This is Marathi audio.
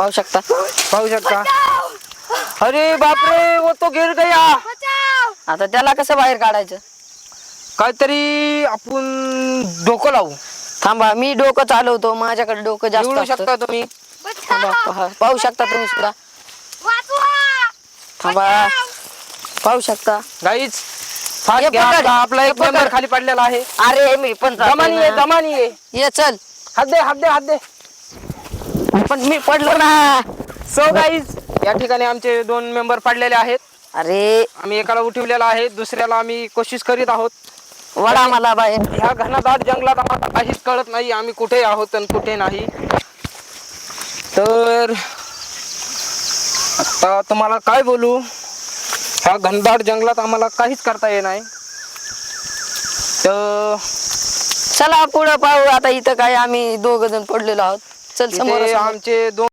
पाहू शकता. पाहू शकता. अरे बापरे वो तो गिर गया. आता त्याला कसं बाहेर काढायचं? काहीतरी आपण डोकं लावू. थांबा मी डोकं चालवतो. माझ्याकडे डोकं जास्त निवडू असतं. शकता तुम्ही. थांबा पहा- पाहू शकता तुम्ही सुद्धा. थांबा. पाहू शकता. गाईच फास्ट घ्या. पकड. आपला एक पकड. मेंबर खाली पडलेला आहे. अरे मी पण जातोय दमानी ना. आहे दमानी आहे ये चल. हात दे हात दे हात दे. पण मी पडलो ना. सो गाईज या ठिकाणी आमचे दोन मेंबर पडलेले आहेत. अरे. आम्ही एकाला उठवलेला आहे दुसऱ्याला आम्ही कोशिश करीत आहोत. वडा मला बाहेर ह्या घनदाट जंगलात आम्हाला काहीच कळत नाही आम्ही कुठे आहोत आणि कुठे नाही. तर आता तुम्हाला काय बोलू? ह्या घनदाट जंगलात आम्हाला काहीच करता येत नाही. तर चला पुढं पाहू आता इथं काय आम्ही दोघ जण पडलेलो आहोत. चल समोर इथे आमचे दोन